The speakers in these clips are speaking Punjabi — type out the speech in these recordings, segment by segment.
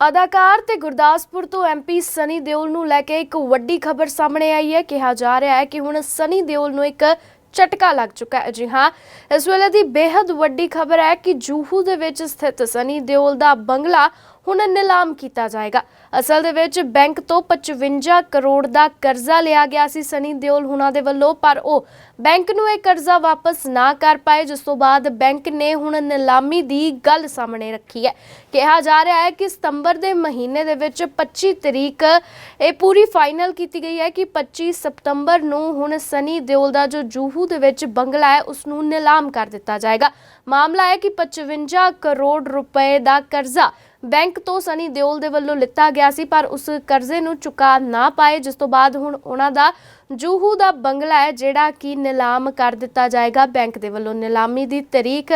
ਅਦਾਕਾਰ ਤੇ ਗੁਰਦਾਸਪੁਰ ਤੋਂ ਐਮਪੀ ਸਨੀ ਦਿਓਲ ਨੂੰ ਲੈ ਕੇ ਇੱਕ ਵੱਡੀ ਖਬਰ ਸਾਹਮਣੇ ਆਈ ਹੈ। ਕਿਹਾ ਜਾ ਰਿਹਾ ਹੈ ਕਿ ਹੁਣ ਸਨੀ ਦਿਓਲ ਨੂੰ ਇੱਕ ਝਟਕਾ ਲੱਗ ਚੁੱਕਾ ਹੈ। ਜੀ ਹਾਂ, ਇਸ ਵੇਲੇ ਦੀ ਬੇहद ਵੱਡੀ ਖਬਰ ਹੈ ਕਿ ਜੂਹੂ ਦੇ ਵਿੱਚ ਸਥਿਤ ਸਨੀ ਦਿਓਲ ਦਾ ਬੰਗਲਾ ਹੁਣ ਨਿਲਾਮ ਕੀਤਾ ਜਾਏਗਾ। ਅਸਲ ਦੇ ਵਿੱਚ ਬੈਂਕ ਤੋਂ 55 ਕਰੋੜ ਦਾ ਕਰਜ਼ਾ ਲਿਆ ਗਿਆ ਸੀ ਸਨੀ ਦਿਓਲ ਹੁਣਾਂ ਦੇ ਵੱਲੋਂ, ਪਰ ਉਹ ਬੈਂਕ ਨੂੰ ਇਹ ਕਰਜ਼ਾ ਵਾਪਸ ਨਾ ਕਰ ਪਾਏ, ਜਿਸ ਤੋਂ ਬਾਅਦ ਬੈਂਕ ਨੇ ਹੁਣ ਨਿਲਾਮੀ ਦੀ ਗੱਲ ਸਾਹਮਣੇ ਰੱਖੀ ਹੈ। ਕਿਹਾ ਜਾ ਰਿਹਾ ਹੈ ਕਿ ਸਤੰਬਰ ਦੇ ਮਹੀਨੇ ਦੇ ਵਿੱਚ 25 ਤਰੀਕ ਇਹ ਪੂਰੀ ਫਾਈਨਲ ਕੀਤੀ ਗਈ ਹੈ ਕਿ 25 ਸਤੰਬਰ ਨੂੰ ਹੁਣ ਸਨੀ ਦਿਓਲ ਦਾ ਜੋ ਜੂਹੂ ਦੇ ਵਿੱਚ ਬੰਗਲਾ ਹੈ, ਉਸ ਨੂੰ ਨਿਲਾਮ ਕਰ ਦਿੱਤਾ ਜਾਏਗਾ। ਮਾਮਲਾ ਹੈ ਕਿ 55 ਕਰੋੜ ਰੁਪਏ ਦਾ ਕਰਜ਼ਾ ਬੈਂਕ ਤੋਂ ਸਨੀ ਦਿਓਲ ਦੇ ਵੱਲੋਂ ਲਿੱਤਾ ਗਿਆ ਸੀ, ਪਰ ਉਸ ਕਰਜ਼ੇ ਨੂੰ ਚੁਕਾ ਨਾ ਪਾਏ, ਜਿਸ ਤੋਂ ਬਾਅਦ ਹੁਣ ਉਹਨਾਂ ਦਾ ਜੂਹੂ ਦਾ ਬੰਗਲਾ ਹੈ, ਜਿਹੜਾ ਕਿ ਨਿਲਾਮ ਕਰ ਦਿੱਤਾ ਜਾਏਗਾ ਬੈਂਕ ਦੇ ਵੱਲੋਂ। ਨਿਲਾਮੀ ਦੀ ਤਰੀਕ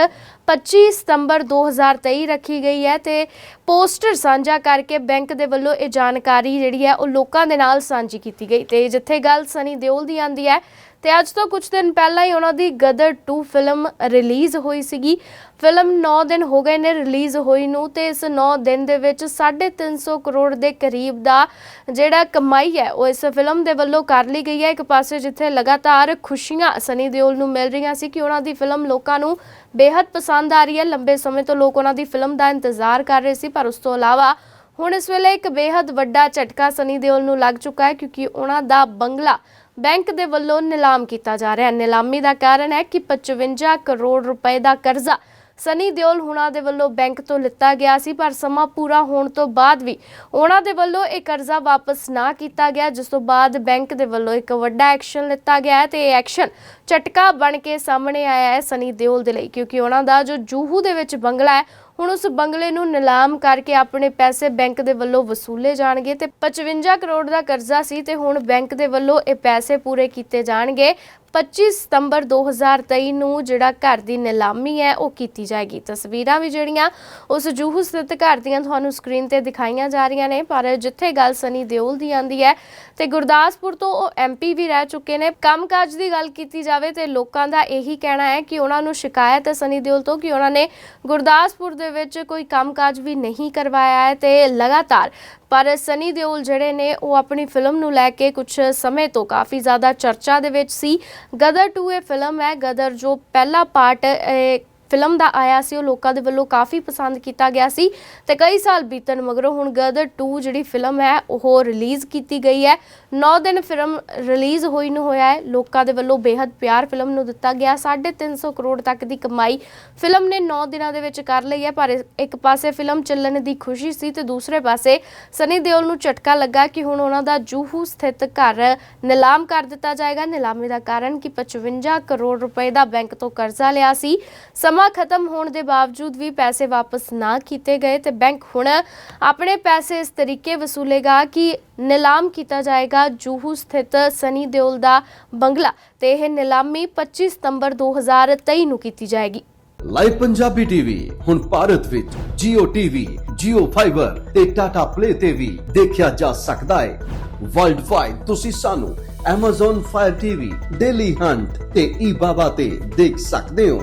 25 ਸਤੰਬਰ 2023 ਰੱਖੀ ਗਈ ਹੈ ਤੇ ਪੋਸਟਰ ਸਾਂਝਾ ਕਰਕੇ ਬੈਂਕ ਦੇ ਵੱਲੋਂ ਇਹ ਜਾਣਕਾਰੀ ਜਿਹੜੀ ਹੈ, ਉਹ ਲੋਕਾਂ ਦੇ ਨਾਲ ਸਾਂਝੀ ਕੀਤੀ ਗਈ। ਤੇ ਜਿੱਥੇ ਗੱਲ ਸਨੀ ਦਿਓਲ ਦੀ ਆਂਦੀ ਹੈ, ਤੇ ਅੱਜ ਤੋਂ ਕੁਝ ਦਿਨ ਪਹਿਲਾਂ ਹੀ ਉਹਨਾਂ ਦੀ ਗਦਰ 2 ਫਿਲਮ ਰਿਲੀਜ਼ ਹੋਈ ਸੀਗੀ। ਫਿਲਮ 9 ਦਿਨ ਹੋ ਗਏ ਨੇ ਰਿਲੀਜ਼ ਹੋਈ ਨੂੰ ਤੇ ਇਸ 9 ਦਿਨ ਦੇ ਵਿੱਚ 350 ਕਰੋੜ ਦੇ ਕਰੀਬ ਦਾ ਜਿਹੜਾ ਕਮਾਈ ਹੈ, ਉਹ ਇਸ ਫਿਲਮ ਦੇ ਵੱਲੋਂ ਕਰ ਲਈ ਗਈ ਹੈ। ਇੱਕ ਪਾਸੇ ਜਿੱਥੇ ਲਗਾਤਾਰ ਖੁਸ਼ੀਆਂ ਸਨੀ ਦਿਓਲ ਨੂੰ ਮਿਲ ਰਹੀਆਂ ਸੀ ਕਿ ਉਹਨਾਂ ਦੀ ਫਿਲਮ ਲੋਕਾਂ ਨੂੰ ਬੇहद ਪਸੰਦ ਆ ਰਹੀ ਹੈ। ਲੰਬੇ ਸਮੇਂ ਤੋਂ ਲੋਕ ਉਹਨਾਂ ਦੀ ਫਿਲਮ ਦਾ ਇੰਤਜ਼ਾਰ ਕਰ ਰਹੇ ਸੀ, ਪਰ ਉਸ ਤੋਂ ਇਲਾਵਾ ਹੁਣ ਇਸ ਵੇਲੇ ਇੱਕ ਬੇਹੱਦ ਵੱਡਾ ਝਟਕਾ ਸਨੀ ਦਿਓਲ ਨੂੰ ਲੱਗ ਚੁੱਕਾ ਹੈ ਕਿਉਂਕਿ ਉਹਨਾਂ ਦਾ ਬੰਗਲਾ ਬੈਂਕ ਦੇ ਵੱਲੋਂ ਨਿਲਾਮ ਕੀਤਾ ਜਾ ਰਿਹਾ ਹੈ। ਨਿਲਾਮੀ ਦਾ ਕਾਰਨ ਹੈ ਕਿ 55 ਕਰੋੜ ਰੁਪਏ ਦਾ ਕਰਜ਼ਾ ਸਨੀ ਦਿਓਲ ਹੁਣਾਂ ਦੇ ਵੱਲੋਂ ਬੈਂਕ ਤੋਂ ਲਿੱਤਾ ਗਿਆ ਸੀ, ਪਰ ਸਮਾਂ ਪੂਰਾ ਹੋਣ ਤੋਂ ਬਾਅਦ ਵੀ ਉਹਨਾਂ ਦੇ ਵੱਲੋਂ ਇਹ ਕਰਜ਼ਾ ਵਾਪਸ ਨਾ ਕੀਤਾ ਗਿਆ, ਜਿਸ ਤੋਂ ਬਾਅਦ ਬੈਂਕ ਦੇ ਵੱਲੋਂ ਇੱਕ ਵੱਡਾ ਐਕਸ਼ਨ ਲਿੱਤਾ ਗਿਆ ਹੈ ਤੇ ਇਹ ਐਕਸ਼ਨ ਝਟਕਾ ਬਣ ਕੇ ਸਾਹਮਣੇ ਆਇਆ ਹੈ ਸਨੀ ਦਿਓਲ ਦੇ ਲਈ, ਕਿਉਂਕਿ ਉਹਨਾਂ ਦਾ ਜੋ ਜੂਹੂ ਦੇ ਵਿੱਚ ਬੰਗਲਾ ਹੈ, ਹੁਣ ਉਸ ਬੰਗਲੇ ਨੂੰ ਨਿਲਾਮ ਕਰਕੇ ਆਪਣੇ ਪੈਸੇ ਬੈਂਕ ਦੇ ਵੱਲੋਂ ਵਸੂਲੇ ਜਾਣਗੇ ਤੇ 55 ਕਰੋੜ ਦਾ ਕਰਜ਼ਾ ਸੀ ਤੇ ਹੁਣ ਬੈਂਕ ਦੇ ਵੱਲੋਂ ਇਹ ਪੈਸੇ ਪੂਰੇ ਕੀਤੇ ਜਾਣਗੇ। 25 ਸਤੰਬਰ 2023 ਨੂੰ ਜਿਹੜਾ ਘਰ ਦੀ ਨਿਲਾਮੀ ਹੈ, ਉਹ ਕੀਤੀ ਜਾਏਗੀ। ਤਸਵੀਰਾਂ ਵੀ ਜਿਹੜੀਆਂ ਉਸ ਜੂਹੂ ਸਥਿਤ ਘਰ ਦੀਆਂ ਤੁਹਾਨੂੰ ਸਕਰੀਨ ਤੇ ਦਿਖਾਈਆਂ ਜਾ ਰਹੀਆਂ ਨੇ, ਪਰ ਜਿੱਥੇ ਗੱਲ ਸਨੀ ਦਿਓਲ ਦੀ ਆਂਦੀ ਹੈ ਤੇ ਗੁਰਦਾਸਪੁਰ ਤੋਂ ਉਹ ਐਮਪੀ ਵੀ ਰਹਿ ਚੁੱਕੇ ਨੇ। ਕੰਮਕਾਜ ਦੀ ਗੱਲ ਕੀਤੀ ਜਾਵੇ ਤੇ ਲੋਕਾਂ ਦਾ ਇਹੀ ਕਹਿਣਾ ਹੈ ਕਿ ਉਹਨਾਂ ਨੂੰ ਸ਼ਿਕਾਇਤ ਹੈ ਸਨੀ ਦਿਓਲ ਤੋਂ ਕਿ ਉਹਨਾਂ ਨੇ ਗੁਰਦਾਸਪੁਰ ਦੇ ਵਿੱਚ ਕੋਈ ਕੰਮਕਾਜ ਵੀ ਨਹੀਂ ਕਰਵਾਇਆ ਹੈ ਤੇ ਲਗਾਤਾਰ ਪਰ ਸਨੀ ਦਿਓਲ ਜਿਹੜੇ ਨੇ, ਉਹ ਆਪਣੀ ਫਿਲਮ ਨੂੰ ਲੈ ਕੇ ਕੁਝ ਸਮੇਂ ਤੋਂ ਕਾਫੀ ਜ਼ਿਆਦਾ ਚਰਚਾ ਦੇ ਵਿੱਚ ਸੀ। ਗਦਰ 2 ਇਹ ਫਿਲਮ ਹੈ। ਗਦਰ ਜੋ ਪਹਿਲਾ ਪਾਰਟ ਫਿਲਮ ਦਾ ਆਇਆ ਸੀ, ਉਹ ਲੋਕਾਂ ਦੇ ਵੱਲੋਂ ਕਾਫੀ ਪਸੰਦ ਕੀਤਾ ਗਿਆ ਸੀ ਤੇ ਕਈ ਸਾਲ ਬੀਤਣ ਮਗਰੋਂ ਹੁਣ ਗਦਰ 2 ਜਿਹੜੀ ਫਿਲਮ ਹੈ, ਉਹ ਰਿਲੀਜ਼ ਕੀਤੀ ਗਈ ਹੈ। 9 ਦਿਨ ਫਿਲਮ ਰਿਲੀਜ਼ ਹੋਈ ਨੂੰ ਹੋਇਆ ਹੈ। ਲੋਕਾਂ ਦੇ ਵੱਲੋਂ ਬੇहद ਪਿਆਰ ਫਿਲਮ ਨੂੰ ਦਿੱਤਾ ਗਿਆ। 350 ਕਰੋੜ ਤੱਕ ਦੀ ਕਮਾਈ ਫਿਲਮ ਨੇ 9 ਦਿਨਾਂ ਦੇ ਵਿੱਚ ਕਰ ਲਈ ਹੈ, ਪਰ ਇੱਕ ਪਾਸੇ ਫਿਲਮ ਚੱਲਣ ਦੀ ਖੁਸ਼ੀ ਸੀ ਤੇ ਦੂਸਰੇ ਪਾਸੇ ਸਨੀ ਦਿਓਲ ਨੂੰ ਝਟਕਾ ਲੱਗਾ ਕਿ ਹੁਣ ਉਹਨਾਂ ਦਾ ਜੂਹੂ ਸਥਿਤ ਘਰ ਨਿਲਾਮ ਕਰ ਦਿੱਤਾ ਜਾਏਗਾ। ਨਿਲਾਮੀ ਦਾ ਕਾਰਨ ਕਿ 55 ਕਰੋੜ ਰੁਪਏ ਦਾ ਬੈਂਕ ਤੋਂ ਕਰਜ਼ਾ ਲਿਆ ਸੀ। ਸਮਾਂ ਖਤਮ ਹੋਣ ਦੇ ਬਾਵਜੂਦ ਵੀ ਪੈਸੇ ਵਾਪਸ ਨਾ ਕੀਤੇ ਗਏ ਤੇ ਬੈਂਕ ਹੁਣ ਆਪਣੇ ਪੈਸੇ ਇਸ ਤਰੀਕੇ ਵਸੂਲੇਗਾ ਕਿ ਨਿਲਾਮ ਕੀਤਾ ਜਾਏਗਾ। ਜੂਹੂ ਸਥਿਤ ਸਨੀ ਦਿਓਲ ਦਾ ਬੰਗਲਾ ਤੇ ਇਹ ਨਿਲਾਮੀ 25 ਸਤੰਬਰ 2023 ਨੂੰ ਕੀਤੀ ਜਾਏਗੀ। ਲਾਈਵ ਪੰਜਾਬੀ ਟੀਵੀ ਹੁਣ ਭਾਰਤ ਵਿੱਚ Jio TV, Jio Fiber ਤੇ Tata Play ਤੇ ਵੀ ਦੇਖਿਆ ਜਾ ਸਕਦਾ ਹੈ। ਵਰਲਡ ਵਾਈਡ ਤੁਸੀਂ ਸਾਨੂੰ Amazon Fire TV, Daily Hunt ਤੇ eBaba ਤੇ ਦੇਖ ਸਕਦੇ ਹੋ।